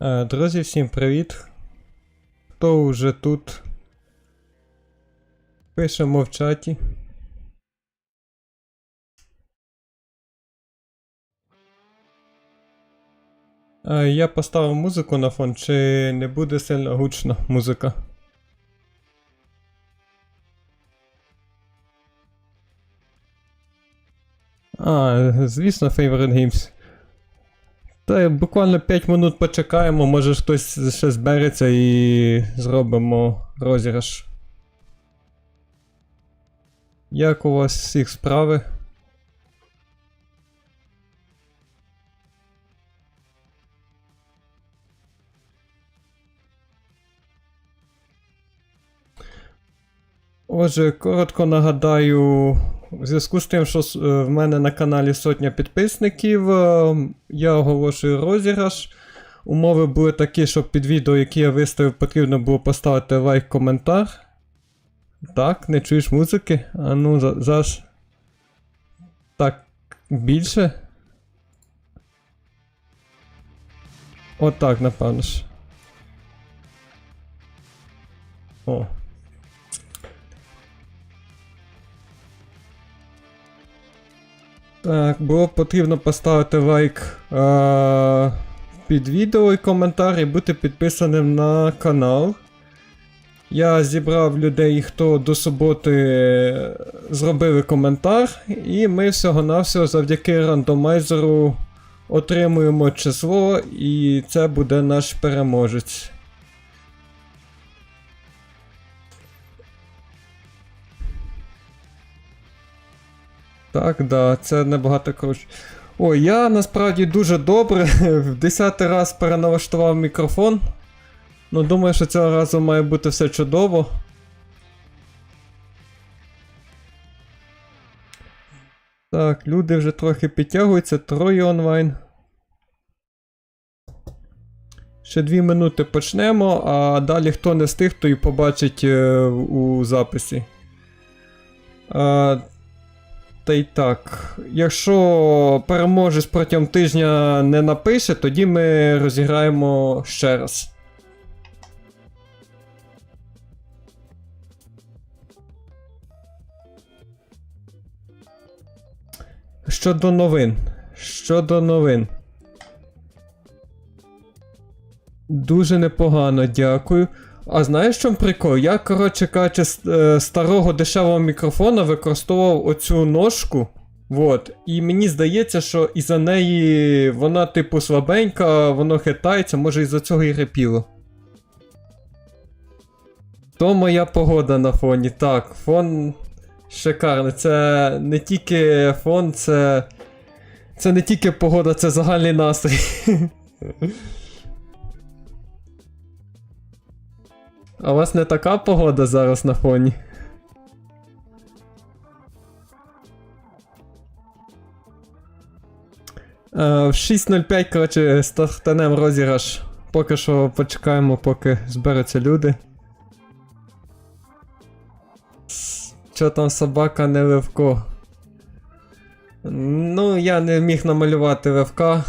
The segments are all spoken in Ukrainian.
Е, Друзі, всім привіт. Хто вже тут? Пишемо в чаті. Е, Я поставив музику на фон, чи не буде сильно гучно музика? А, звісно, Favorite Games. Та буквально 5 минут почекаємо, може хтось ще збереться і зробимо розіграш. Як у вас всіх справи? Отже, коротко нагадаю, в зв'язку з тим, що е, в мене на каналі сотня підписників, е, я оголошую розіграш. Умови були такі, що під відео, яке я виставив, потрібно було поставити лайк, коментар. Так, не чуєш музики? А ну, зараз. Так, більше. Отак, напевно ж. О. Так, було потрібно поставити лайк е- під відео і коментар і бути підписаним на канал. Я зібрав людей, хто до суботи е, зробили коментар, і ми всього-навсього завдяки рандомайзеру отримуємо число, і це буде наш переможець. Так, да, це набагато коротше. Ой, я насправді дуже добре в 10 раз переналаштував мікрофон. Ну, думаю, що цього разу має бути все чудово. Так, люди вже трохи підтягуються, троє онлайн. Ще дві минути почнемо, а далі хто не встиг, то і побачить е, у записі. Та й так. Якщо переможець протягом тижня не напише, тоді ми розіграємо ще раз. Щодо новин. Щодо новин. Дуже непогано, дякую. А знаєш, чому прикол? Я, коротше кажучи, е, старого дешевого мікрофона використовував оцю ножку. Вот. І мені здається, що із-за неї вона, типу, слабенька, воно хитається, може із-за цього і репіло. То моя погода на фоні. Так, фон шикарний. Це не тільки фон, це. Це не тільки погода, це загальний настрій. А у вас не така погода зараз на фоні? Е, В 6.05, коротше, стартанем розіграш. Поки що почекаємо, поки зберуться люди. Чо там собака не Левко? Ну, я не міг намалювати Левка.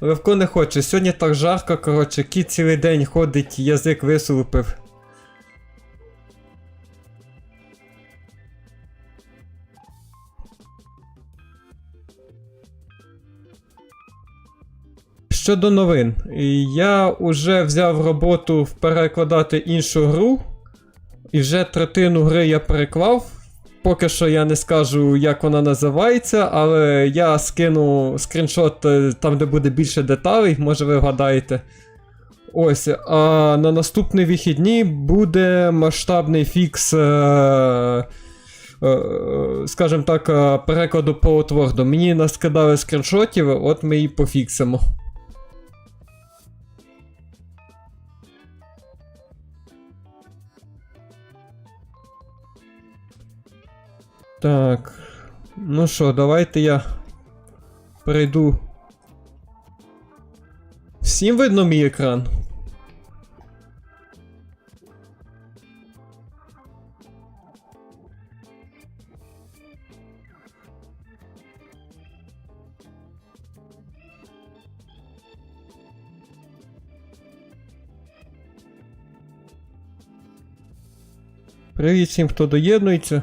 Левко не хоче. Сьогодні так жарко, коротше, кіт цілий день ходить, язик висулупив. Щодо новин, я вже взяв роботу перекладати іншу гру, і вже третину гри я переклав. Поки що я не скажу, як вона називається, але я скину скріншот е, там, де буде більше деталей, може ви вгадаєте. Ось, а на наступні вихідні буде масштабний фікс, е, е, скажімо так, перекладу по утворду. Мені наскидали скріншотів, от ми і пофіксимо. Так. Ну що, давайте я перейду. Всім видно мій екран. Привіт всім, хто доєднується.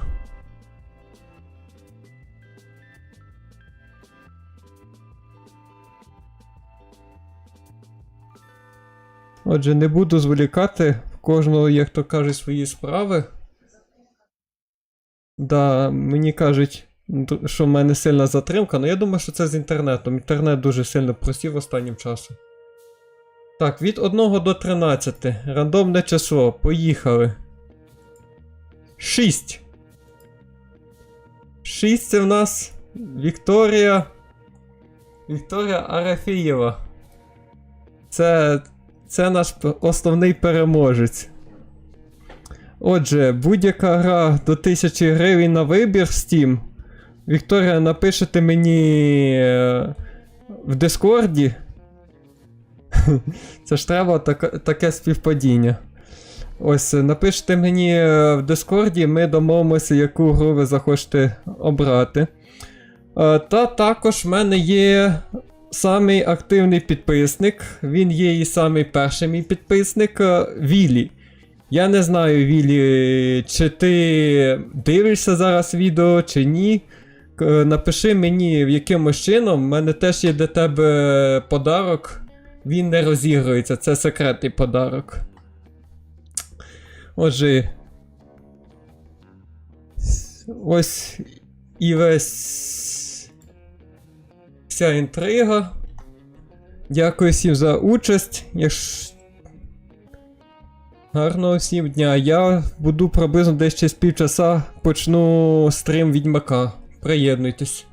Отже, не буду зволікати, в кожного, як то кажуть, свої справи. Да, мені кажуть, що в мене сильна затримка, але я думаю, що це з інтернетом. Інтернет дуже сильно просів останнім часом. Так, від 1 до 13. Рандомне число. Поїхали. 6. 6 це в нас Вікторія. Вікторія Арафієва. Це. Це наш основний переможець. Отже, будь-яка гра до 1000 гривень на вибір Steam. Вікторія, напишете мені е, в Дискорді. Це ж треба таке, таке співпадіння. Ось, е, напишете мені е, в Дискорді, ми домовимося, яку гру ви захочете обрати. Та також в мене є самий активний підписник. Він є і самий перший мій підписник е, Вілі. Я не знаю, Вілі, чи ти дивишся зараз відео, чи ні. Е, Напиши мені в якимось чином, в мене теж є для тебе подарок. Він не розігрується, це секретний подарок. Отже. Ось і весь вся інтрига. Дякую всім за участь. Якщо... Гарного всім дня. Я буду приблизно десь через півчаса почну стрім Відьмака. Приєднуйтесь.